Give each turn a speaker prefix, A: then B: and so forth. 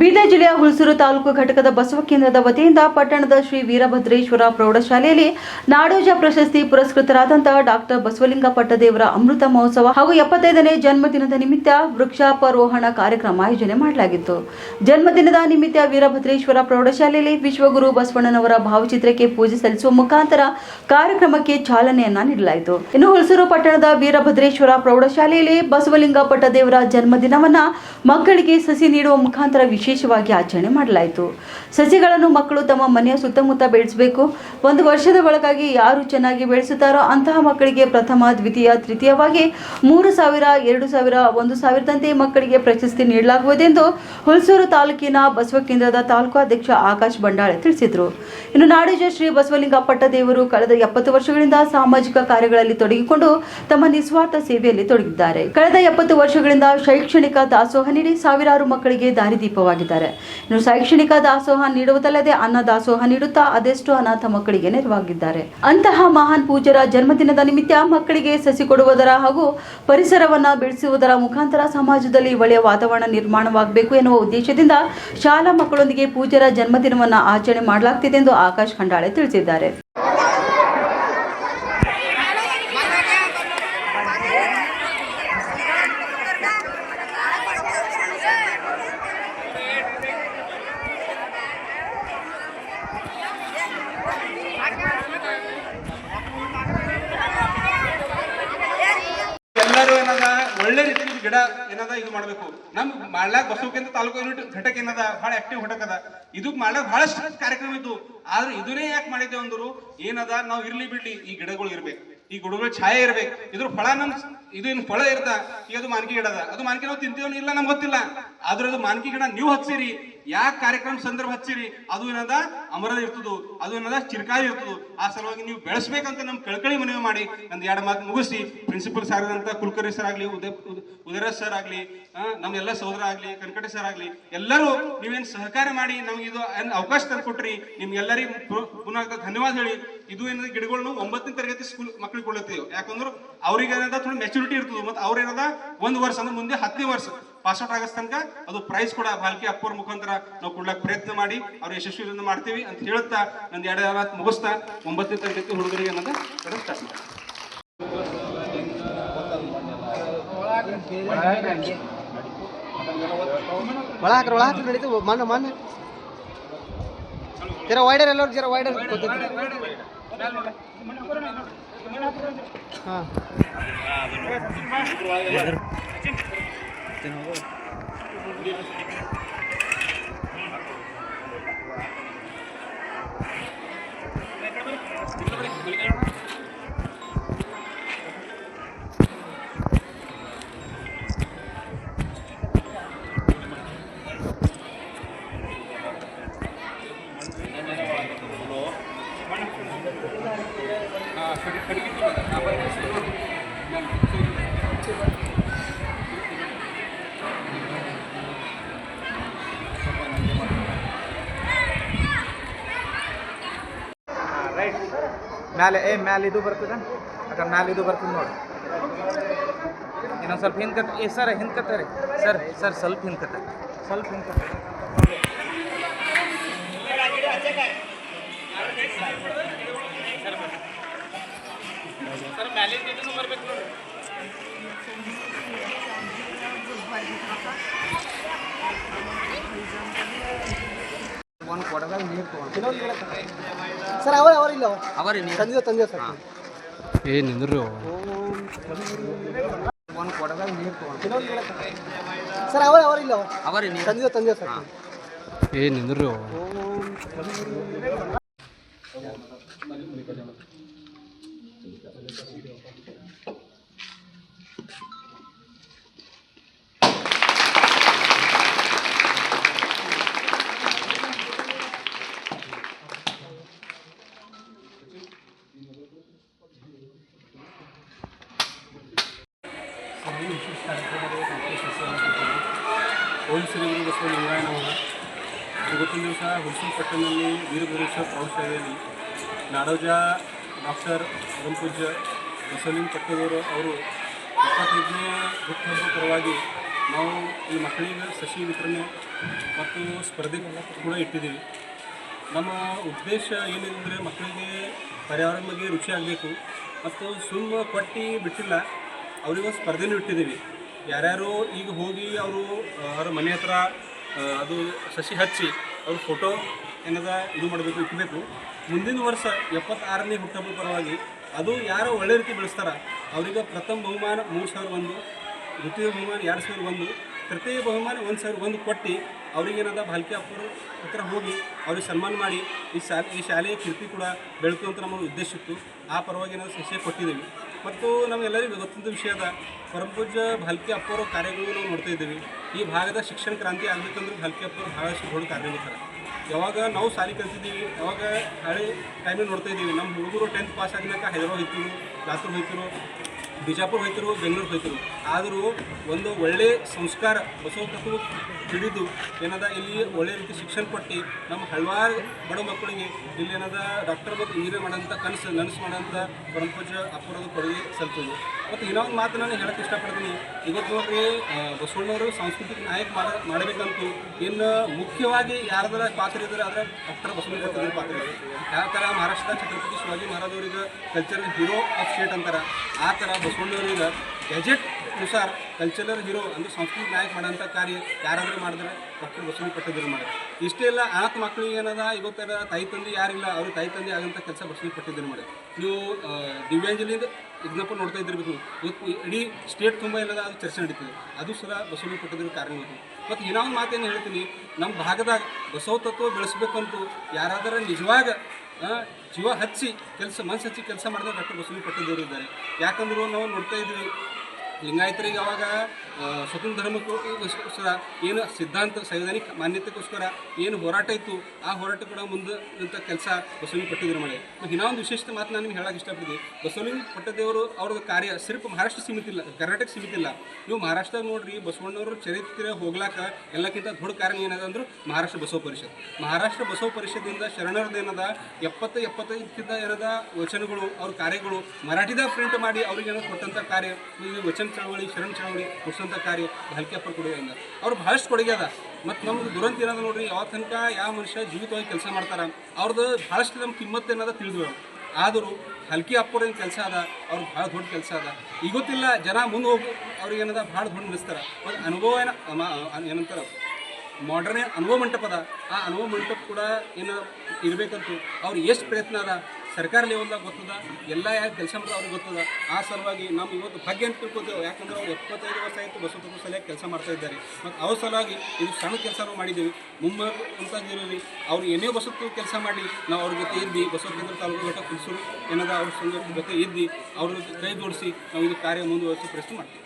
A: ಬೀದರ್ ಜಿಲ್ಲೆಯ ಹುಲ್ಸೂರು ತಾಲೂಕು ಘಟಕದ ಬಸವ ಕೇಂದ್ರದ ವತಿಯಿಂದ ಪಟ್ಟಣದ ಶ್ರೀ ವೀರಭದ್ರೇಶ್ವರ ಪ್ರೌಢಶಾಲೆಯಲ್ಲಿ ನಾಡೋಜ ಪ್ರಶಸ್ತಿ ಪುರಸ್ಕೃತರಾದಂತಹ ಡಾಕ್ಟರ್ ಬಸವಲಿಂಗ ಪಟ್ಟದೇವರ ಅಮೃತ ಮಹೋತ್ಸವ ಹಾಗೂ ಎಪ್ಪತ್ತೈದನೇ ಜನ್ಮದಿನದ ನಿಮಿತ್ತ ವೃಕ್ಷಾಪರೋಹಣ ಕಾರ್ಯಕ್ರಮ ಆಯೋಜನೆ ಮಾಡಲಾಗಿತ್ತು. ಜನ್ಮದಿನದ ನಿಮಿತ್ತ ವೀರಭದ್ರೇಶ್ವರ ಪ್ರೌಢಶಾಲೆಯಲ್ಲಿ ವಿಶ್ವಗುರು ಬಸವಣ್ಣನವರ ಭಾವಚಿತ್ರಕ್ಕೆ ಪೂಜೆ ಸಲ್ಲಿಸುವ ಮುಖಾಂತರ ಕಾರ್ಯಕ್ರಮಕ್ಕೆ ಚಾಲನೆಯನ್ನ ನೀಡಲಾಯಿತು. ಇನ್ನು ಹುಲ್ಸೂರು ಪಟ್ಟಣದ ವೀರಭದ್ರೇಶ್ವರ ಪ್ರೌಢಶಾಲೆಯಲ್ಲಿ ಬಸವಲಿಂಗ ಪಟ್ಟದೇವರ ಜನ್ಮದಿನವನ್ನ ಮಕ್ಕಳಿಗೆ ಸಸಿ ನೀಡುವ ಮುಖಾಂತರ ವಿಶೇಷವಾಗಿ ಆಚರಣೆ ಮಾಡಲಾಯಿತು. ಸಸಿಗಳನ್ನು ಮಕ್ಕಳು ತಮ್ಮ ಮನೆಯ ಸುತ್ತಮುತ್ತ ಬೆಳೆಸಬೇಕು. ಒಂದು ವರ್ಷದ ಒಳಗಾಗಿ ಯಾರು ಚೆನ್ನಾಗಿ ಬೆಳೆಸುತ್ತಾರೋ ಅಂತಹ ಮಕ್ಕಳಿಗೆ ಪ್ರಥಮ, ದ್ವಿತೀಯ, ತೃತೀಯವಾಗಿ ಮೂರು ಸಾವಿರ, ಎರಡು ಸಾವಿರ, ಒಂದು ಸಾವಿರದಂತೆ ಮಕ್ಕಳಿಗೆ ಪ್ರಶಸ್ತಿ ನೀಡಲಾಗುವುದೆಂದು ಹುಲ್ಸೂರು ತಾಲೂಕಿನ ಬಸವ ಕೇಂದ್ರದ ತಾಲೂಕು ಅಧ್ಯಕ್ಷ ಆಕಾಶ್ ಬಂಡಾಳೆ ತಿಳಿಸಿದರು. ಇನ್ನು ನಾಡೋಜ ಶ್ರೀ ಬಸವಲಿಂಗ ಪಟ್ಟದೇವರು ಕಳೆದ ಎಪ್ಪತ್ತು ವರ್ಷಗಳಿಂದ ಸಾಮಾಜಿಕ ಕಾರ್ಯಗಳಲ್ಲಿ ತೊಡಗಿಕೊಂಡು ತಮ್ಮ ನಿಸ್ವಾರ್ಥ ಸೇವೆಯಲ್ಲಿ ತೊಡಗಿದ್ದಾರೆ. ಕಳೆದ ಎಪ್ಪತ್ತು ವರ್ಷಗಳಿಂದ ಶೈಕ್ಷಣಿಕ ದಾಸೋಹ ನೀಡಿ ಸಾವಿರಾರು ಮಕ್ಕಳಿಗೆ ದಾರಿದೀಪವಾಗಿದ್ದಾರೆ ಇನ್ನು ಶೈಕ್ಷಣಿಕ ದಾಸೋಹ ನೀಡುವುದಲ್ಲದೆ ಅನ್ನ ದಾಸೋಹ ನೀಡುತ್ತಾ ಅದೆಷ್ಟು ಅನಾಥ ಮಕ್ಕಳಿಗೆ ನೆರವಾಗಿದ್ದಾರೆ. ಅಂತಹ ಮಹಾನ್ ಪೂಜರ ಜನ್ಮದಿನದ ನಿಮಿತ್ತ ಮಕ್ಕಳಿಗೆ ಸಸಿ ಕೊಡುವುದರ ಹಾಗೂ ಪರಿಸರವನ್ನ ಬೆಳೆಸುವುದರ ಮುಖಾಂತರ ಸಮಾಜದಲ್ಲಿ ಒಳ್ಳೆಯ ವಾತಾವರಣ ನಿರ್ಮಾಣವಾಗಬೇಕು ಎನ್ನುವ ಉದ್ದೇಶದಿಂದ ಶಾಲಾ ಮಕ್ಕಳೊಂದಿಗೆ ಪೂಜರ ಜನ್ಮದಿನವನ್ನು ಆಚರಣೆ ಮಾಡಲಾಗ್ತಿದೆ ಎಂದು ಆಕಾಶ್ ಖಂಡಾಳೆ ತಿಳಿಸಿದ್ದಾರೆ
B: ಎಲ್ಲರೂ ಏನದ ಒಳ್ಳೆ ರೀತಿ ಗಿಡ ಏನದ ಇದು ಮಾಡಬೇಕು. ನಮ್ ಮಾಡ್ಲಾಕ್ ಬಸವಕೇಂದ್ರ ತಾಲೂಕು ಯೂನಿಟ್ ಘಟಕ ಏನದ? ಬಹಳ ಆಕ್ಟಿವ್ ಘಟಕ ಅದ. ಇದು ಮಾಡ್ಲಾಕ್ ಬಹಳಷ್ಟು ಕಾರ್ಯಕ್ರಮ ಇದ್ದು ಆದ್ರೆ ಇದನ್ನೇ ಯಾಕೆ ಮಾಡಿದ್ದೇವೆ ಅಂದ್ರು, ಏನದ? ನಾವು ಇರ್ಲಿ ಬಿಡ್ಲಿ, ಈ ಗಿಡಗಳು ಇರ್ಬೇಕು. ಈ ಗಿಡಗಳ ಛಾಯೆ ಇರ್ಬೇಕು. ಇದ್ರ ಫಳ ನಮ್ ಇದೇನು ಫಳ ಇರ್ತ ಈಗ ಅದು ಮಾನ್ಕಿ ಗಿಡ ಅದ. ಅದು ಮಾನ್ಕಿ ನಾವು ತಿಂತೀವೋ ಇಲ್ಲ ನಮ್ಗೆ ಗೊತ್ತಿಲ್ಲ. ಆದ್ರೆ ಅದು ಮಾನ್ಕಿ ಗಿಡ ನೀವು ಹಚ್ಚಿರಿ ಯಾಕೆ ಕಾರ್ಯಕ್ರಮ ಸಂದರ್ಭ ಹಚ್ಚಿರಿ? ಅದು ಏನದ? ಅಮರದ ಇರ್ತದು. ಅದು ಏನದ? ಚಿರ್ಕಾಯಿ ಇರ್ತದ. ಆ ಸಲುವಾಗಿ ನೀವು ಬೆಳೆಸ್ಬೇಕಂತ ನಮ್ಮ ಕಳ್ಕಳಿ ಮನವಿ ಮಾಡಿ ನಂದು ಎರಡು ಮಾತು ಮುಗಿಸಿ ಪ್ರಿನ್ಸಿಪಲ್ ಸರ್ ಅಂತ ಕುಲಕರ್ಣಿ ಸರ್ ಆಗಲಿ, ಉದಯ, ಉದಯರಾಜ್ ಸರ್ ಆಗಲಿ ನಮ್ಮ ಎಲ್ಲ ಸಹೋದರ ಆಗಲಿ ಕನಕಟೆ ಸರ್ ಆಗಲಿ, ಎಲ್ಲರೂ ನೀವೇನು ಸಹಕಾರ ಮಾಡಿ ನಮ್ಗೆ ಇದು ಅವಕಾಶ ತಂದು ಕೊಟ್ರಿ ನಿಮ್ಗೆಲ್ಲರಿಗೂ ಪುನಃ ಧನ್ಯವಾದ ಹೇಳಿ. ಇದು ಏನದ? ಗಿಡಗಳನ್ನು ಒಂಬತ್ತನೇ ತರಗತಿ ಸ್ಕೂಲ್ ಮಕ್ಳಿಗೆ ಕೊಡ್ಲತ್ತೀವಿ. ಯಾಕಂದ್ರೆ ಅವ್ರಿಗೆ ಏನದ ಥೋಡಿ ಮೆಚುರಿಟಿ ಇರ್ತದೆ. ಮತ್ತೆ ಅವ್ರೇನದ? ಒಂದ್ ವರ್ಷ ಅಂದ್ರೆ ಮುಂದೆ ಹತ್ತನೇ ವರ್ಷ. ಪಾಸ್ ಔಟ್ ಆಗೋ ತನಕ ಅದು ಪ್ರೈಸ್ ಕೂಡ ಬಾಲ್ಕಿ ಅಪ್ಪರ ಮುಖಾಂತರ ನಾವು ಕೊಡ್ಲಕ್ಕೆ ಪ್ರಯತ್ನ ಮಾಡಿ, ಅವ್ರು ಯಶಸ್ವಿಯನ್ನು ಮಾಡ್ತೀವಿ ಅಂತ ಹೇಳುತ್ತಾ ನಂದು ಎರಡು ಮಾತು ಮುಗಿಸ್ತಾ ಒಂಬತ್ತನೇ ತರಗತಿ ಹುಡುಗರಿಗೆ ಅನ್ನೋದು ಸ್ಟಾರ್ಟ್
C: ನಡೀತು ಮಣ್ಣು ಮಣ್ಣು ಜರ ವೈಡರ್ ಜರ ವೈಡರ್ ಹಾಂ. Captain ako. ಮ್ಯಾಲೆ ಏ ಮ್ಯಾಲೆ ಇದು ಬರ್ತದ ಅಕ್ಕ ಮ್ಯಾಲೆ ಇದು ಬರ್ತದೆ ನೋಡಿ ಇನ್ನೊಂದು ಸ್ವಲ್ಪ ಹಿಂದ್ಕತ್ ಏ ಸರ್ ಹಿಂದ್ಕತ್ತ ರೀ ಸರ್ ಸರ್ ಸ್ವಲ್ಪ ಹಿಂದ್ಕತ್ತ ಸ್ವಲ್ಪ ಹಿಂದ್ಕತ್ತ ಒಂದು ಕೊಡದಾಗ ನೀರು ತೊಗೊಂಡು ಸರ್ ಅವರ ಅವರ ಇಲ್ಲ ಅವರೇ ನೀರು. ತಂದಿದೆ ತಂದಿದೆ ಸರ್.
D: ಏ ನಿಂದ್ರು
C: ಒಂದು ಕೊಡದಾಗ ನೀರು ತೊಗೊಂಡು ಸರ್ ಅವರ ಅವರ ಇಲ್ಲ ಅವರೇ ನೀರು. ತಂದಿದೆ ತಂದಿದೆ ಸರ್.
D: ಏ ನಿಂದ್ರು
B: ಓಂ ಶ್ರೀ ಗುರು ಬಸವ ಲಿಂಗಾಯನವರ ಇವತ್ತಿನ ದಿವಸ ಹುಣಸೂರು ವೀರಭದ್ರೇಶ್ವರ ಪ್ರೌಢಶಾಲೆಯಲ್ಲಿ ನಾಡೋಜ ಡಾಕ್ಟರ್ ಪೂಜ್ಯ ಬಸವಲಿಂಗ ಪಟ್ಟದವರು ಅವರು ಇಪ್ಪತ್ತೈದನೇ ಹುಟ್ಟುಹಬ್ಬ ಪರವಾಗಿ ನಾವು ಈ ಮಕ್ಕಳಿಗೆ ಸಸಿ ವಿತರಣೆ ಮತ್ತು ಸ್ಪರ್ಧೆ ಕೂಡ ಇಟ್ಟಿದ್ದೀವಿ ನಮ್ಮ ಉದ್ದೇಶ ಏನಿದೆ ಮಕ್ಕಳಿಗೆ ಪರ್ಯಾವರಣ ಬಗ್ಗೆ ರುಚಿ ಆಗಬೇಕು ಮತ್ತು ಸುಮ್ಮ ಪಟ್ಟಿ ಬಿಟ್ಟಿಲ್ಲ. ಅವರಿಗೊಂದು ಸ್ಪರ್ಧೆನೂ ಇಟ್ಟಿದ್ದೀವಿ. ಯಾರ್ಯಾರು ಈಗ ಹೋಗಿ ಅವರು ಅವರ ಮನೆ ಹತ್ರ ಅದು ಸಸಿ ಹಚ್ಚಿ ಅವ್ರ ಫೋಟೋ ಏನದ ಇದು ಮಾಡಬೇಕು ಇಟ್ಟಬೇಕು ಮುಂದಿನ ವರ್ಷ ಎಪ್ಪತ್ತಾರನೇ ಹುಟ್ಟಹಬ್ಬದ ಪರವಾಗಿ ಅದು ಯಾರು ಒಳ್ಳೆ ರೀತಿ ಬೆಳೆಸ್ತಾರ. ಅವರಿಗೆ ಪ್ರಥಮ ಬಹುಮಾನ ಮೂರು ಸಾವಿರ ಒಂದು, ದ್ವಿತೀಯ ಬಹುಮಾನ ಎರಡು ಸಾವಿರ ಒಂದು, ತೃತೀಯ ಬಹುಮಾನ ಒಂದು ಸಾವಿರ ಒಂದು ಕೊಟ್ಟು ಅವ್ರಿಗೇನದ ಭಾಲ್ಕೆ ಅಪ್ಪರು ಹತ್ರ ಹೋಗಿ ಅವ್ರಿಗೆ ಸನ್ಮಾನ ಮಾಡಿ ಈ ಶಾಲೆ, ಈ ಶಾಲೆಯ ಕೀರ್ತಿ ಕೂಡ ಬೆಳಕು ಅಂತ ನಮ್ಮ ಉದ್ದೇಶ ಇತ್ತು. ಆ ಪರವಾಗಿ ನಾವು ಸಸ್ಯ ಕೊಟ್ಟಿದ್ದೀವಿ. ಮತ್ತು ನಮಗೆಲ್ಲರಿಗೂ ಗೊತ್ತಿದ್ದ ವಿಷಯದ ಪರಮಪೂಜ್ಯ ಭಾಲ್ಕಿ ಅಪ್ಪರ ಕಾರ್ಯಗಳು ನಾವು ನೋಡ್ತಾ ಇದ್ದೀವಿ. ಈ ಭಾಗದ ಶಿಕ್ಷಣ ಕ್ರಾಂತಿ ಆಗಬೇಕಂದ್ರೆ ಭಾಲ್ಕಿ ಅಪ್ಪರು ಭಾಳಷ್ಟು ದೊಡ್ಡ ಕಾರ್ಯಗಳು ಯಾವಾಗ ನಾವು ಸಾಲಿ ಕಲ್ತಿದ್ದೀವಿ, ಯಾವಾಗ ಹಳೆ ಟೈಮಲ್ಲಿ ನೋಡ್ತಾ ಇದ್ದೀವಿ ನಮ್ಮ ಹುಡುಗರು ಟೆಂತ್ ಪಾಸ್ ಆಗಿನಾಕ ಹೈದರಾಬಾದ್ ಹೋಯ್ತಿರು ಲಾತೂರ್ ಬಿಜಾಪುರ ಹೋಯ್ತಿರು ಬೆಂಗಳೂರು ಹೋಯ್ತಿರು ಆದರೂ ಒಂದು ಒಳ್ಳೆ ಸಂಸ್ಕಾರ ಬಸವ ತಿಳಿದು ಹಿಡಿದು ಏನದ ಇಲ್ಲಿ ಒಳ್ಳೆ ರೀತಿ ಶಿಕ್ಷಣ ಕೊಟ್ಟು ನಮ್ಮ ಹಲವಾರು ಬಡ ಮಕ್ಕಳಿಗೆ ಇಲ್ಲಿ ಏನದ ಡಾಕ್ಟರ್ ಮತ್ತು ಇಂಜಿನಿಯರ್ ಮಾಡೋಂಥ ಕನಸು, ನನಸು ಮಾಡೋಂಥ ಪರಂಪೂಜ ಅಪೂರ್ವದ ಕೊಡುಗೆ ಸಲ್ತದೆ. ಮತ್ತು ಇನ್ನೊಂದು ಮಾತು ನಾನು ಹೇಳಕ್ಕೆ ಇಷ್ಟಪಡ್ತೀನಿ. ಇವತ್ತು ನೋಡ್ರಿ ಬಸವಣ್ಣವರು ಸಾಂಸ್ಕೃತಿಕ ನಾಯಕ ಮಾಡ ಮಾಡಬೇಕಂತೂ ಇನ್ನು ಮುಖ್ಯವಾಗಿ ಯಾರದರ ಪಾತ್ರ ಇದ್ರೆ ಆದರೆ ಡಾಕ್ಟರ್ ಬಸವಣ್ಣ ಕೊಟ್ಟಿದ್ರೆ ಪಾತ್ರ ಇದೆ ಯಾವ ಥರ ಮಹಾರಾಷ್ಟ್ರದ ಛತ್ರಪತಿ ಶಿವಾಜಿ ಮಹಾರಾಜ್ ಅವ್ರಿಗೆ ಕಲ್ಚರಲ್ ಹೀರೋ ಆಫ್ ಸ್ಟೇಟ್ ಅಂತಾರೆ. ಆ ಥರ ಬಸವಣ್ಣವ್ರಿಗೆ ಗೆಜೆಟ್ ಅನುಸಾರ ಕಲ್ಚರಲ್ ಹೀರೋ ಅಂದರೆ ಸಾಂಸ್ಕೃತಿಕ ನಾಯಕ ಮಾಡೋಂಥ ಕಾರ್ಯ ಯಾರಾದರೂ ಮಾಡಿದ್ರೆ ಡಾಕ್ಟರ್ ಬಸವಣ್ಣ ಪಟ್ಟದ್ರು ಮಾಡಿ ಇಷ್ಟೇ ಇಲ್ಲ ಅನಾಥ ಮಕ್ಕಳಿಗೆ ಏನದ ಇವತ್ತರ ತಾಯಿ ತಂದೆ ಯಾರಿಲ್ಲ ಅವ್ರ ತಾಯಿ ತಂದೆ ಆಗಂಥ ಕೆಲಸ ಬಸವಣ್ಣ ಪಟ್ಟಿದ್ರು ಮಾಡಿ ನೀವು ಆ, ಎಕ್ಸಾಂಪಲ್ ನೋಡ್ತಾ ಇದ್ದಿರಬೇಕು. ಇವತ್ತು ಇಡೀ ಸ್ಟೇಟ್ ತುಂಬ ಇಲ್ಲದ ಅದು ಚರ್ಚೆ ನಡೀತದೆ. ಅದು ಸಹ ಬಸವಣ್ಣ ಕೊಟ್ಟದ್ರ ಕಾರಣವಾಗಿ ಮತ್ತು ಇನ್ನೊಂದು ಮಾತೇನು ಹೇಳ್ತೀನಿ ನಮ್ಮ ಭಾಗದಾಗ ಬಸವ ತತ್ವ ಬೆಳೆಸ್ಬೇಕಂತೂ ಯಾರಾದರೂ ನಿಜವಾಗ ಜೀವ ಹಚ್ಚಿ ಕೆಲಸ ಮನಸ್ಸು ಹಚ್ಚಿ ಕೆಲಸ ಮಾಡಿದ್ರೆ ಡಾಕ್ಟರ್ ಬಸವನ ಪಟ್ಟದವರು ಇದ್ದಾರೆ. ಯಾಕಂದ್ರೆ ನಾವು ನೋಡ್ತಾ ಇದ್ವಿ, ಲಿಂಗಾಯತರಿಗೆ ಅವಾಗ ಸ್ವತಂತ್ರ ಧರ್ಮಕ್ಕೋಸ್ಕರ ಏನು ಸಿದ್ಧಾಂತ, ಸಂವಿಧಾನಿಕ ಮಾನ್ಯತೆಗೋಸ್ಕರ ಏನು ಹೋರಾಟ ಇತ್ತು, ಆ ಹೋರಾಟ ಕೂಡ ಮುಂದೆ ಅಂತ ಕೆಲಸ ಬಸವಲಿಂಗ ಪಟ್ಟದೇವರು ಮಾಡಿ ಇನ್ನೊಂದು ವಿಶೇಷತೆ ಮಾತು ನಾನು ನಿಮ್ಗೆ ಹೇಳಕ್ಕೆ ಇಷ್ಟಪಡ್ತೀನಿ. ಬಸವಲಿಂಗ ಪಟ್ಟದೇವರು ಅವ್ರದ್ದು ಕಾರ್ಯ ಸಿರ್ಫ್ ಮಹಾರಾಷ್ಟ್ರ ಸೀಮಿತ ಇಲ್ಲ, ಕರ್ನಾಟಕ ಸೀಮಿತ ಇಲ್ಲ. ನೀವು ಮಹಾರಾಷ್ಟ್ರ ನೋಡ್ರಿ, ಬಸವಣ್ಣವರು ಚರಿತ್ರೆ ಹೋಗ್ಲಾಕ ಎಲ್ಲಕ್ಕಿಂತ ದೊಡ್ಡ ಕಾರಣ ಏನದ ಅಂದ್ರೆ ಮಹಾರಾಷ್ಟ್ರ ಬಸವ ಪರಿಷತ್. ಮಹಾರಾಷ್ಟ್ರ ಬಸವ ಪರಿಷತ್ತಿಂದ ಶರಣರದ್ದು ಏನದ? ಎಪ್ಪತ್ತು, ಎಪ್ಪತ್ತೈದಕ್ಕಿಂತ ಏನದ ವಚನಗಳು, ಅವ್ರ ಕಾರ್ಯಗಳು ಮರಾಠಿದಾಗ ಪ್ರಿಂಟ್ ಮಾಡಿ ಅವ್ರಿಗೆ ಏನೋ ಕೊಟ್ಟಂಥ ಕಾರ್ಯ ವಚನ ಚಳವಳಿ, ಶರಣ ಚಳವಳಿ ಕೊಡಿಸೋಂಥ ಕಾರ್ಯ ಹಲ್ಕೆಪ್ಪರ್ ಕೊಡುಗೆಯಿಂದ ಅವ್ರು ಭಾಳಷ್ಟು ಕೊಡುಗೆ ಅದ. ಮತ್ತು ನಮ್ದು ದುರಂತ ಏನದ ನೋಡ್ರಿ, ಯಾವ ತನಕ ಯಾವ ಮನುಷ್ಯ ಜೀವಿತವಾಗಿ ಕೆಲಸ ಮಾಡ್ತಾರೆ ಅವ್ರದ್ದು ಭಾಳಷ್ಟು ನಮ್ಮ ಕಿಮ್ಮತ್ತು ಏನದ ತಿಳಿದ್ವಿ ಆದರೂ ಹಲ್ಕಿ ಅಪ್ಪರ ಏನು ಕೆಲಸ ಅದ, ಅವ್ರು ಭಾಳ ದೊಡ್ಡ ಕೆಲಸ ಅದ. ಈಗ ಗೊತ್ತಿಲ್ಲ, ಜನ ಮುಂದೆ ಹೋಗಿ ಅವ್ರಿಗೆ ಏನದ ಭಾಳ ದೊಡ್ಡ ನಡೆಸ್ತಾರೆ. ಮತ್ತು ಅನುಭವ ಏನ ಏನಂತಾರ ಮಾಡರ್ನ್ ಅನುಭವ ಮಂಟಪ ಅದ, ಆ ಅನುಭವ ಮಂಟಪ ಕೂಡ ಏನು ಇರಬೇಕಂತೂ ಅವ್ರು ಎಷ್ಟು ಪ್ರಯತ್ನ ಅದ ಸರ್ಕಾರ ಲೆವೆಲ್ದಾಗ ಗೊತ್ತದ, ಎಲ್ಲ ಯಾರು ಕೆಲಸ ಮಾಡ್ತಾರೆ ಅವ್ರಿಗೆ ಗೊತ್ತದ. ಆ ಸಲುವಾಗಿ ನಾವು ಇವತ್ತು ಭಾಗ್ಯ ಅಂತ ತಿಳ್ಕೊತೇವೆ. ಯಾಕಂದ್ರೆ ಅವ್ರು ಎಪ್ಪತ್ತೈದು ವರ್ಷ ಆಯಿತು ಬಸವತತ್ವ ಸಲಹೆ ಕೆಲಸ ಮಾಡ್ತಾ ಇದ್ದಾರೆ. ಮತ್ತು ಅವ್ರ ಸಲುವಾಗಿ ಇದು ಸಣ್ಣ ಕೆಲಸನೂ ಮಾಡಿದ್ದೀವಿ. ಮುಂಬೈ ಇರೋರಿ ಅವ್ರು ಏನೇ ಬಸತ್ತು ಕೆಲಸ ಮಾಡಿ ನಾವು ಅವ್ರ ಜೊತೆ ಇದ್ದು ಬಸವ ಕೇಂದ್ರ ತಾಲೂಕು ಘಟ್ಟ ಕುಲಿಸರು ಏನದ ಅವ್ರ ಸಂಘ ಜೊತೆ ಇದ್ದು ಅವ್ರ ಕೈ ಜೋಡಿಸಿ ನಾವು ಇದು ಕಾರ್ಯ ಮುಂದುವರಿಸಿ ಪ್ರಶ್ನೆ ಮಾಡ್ತೀವಿ.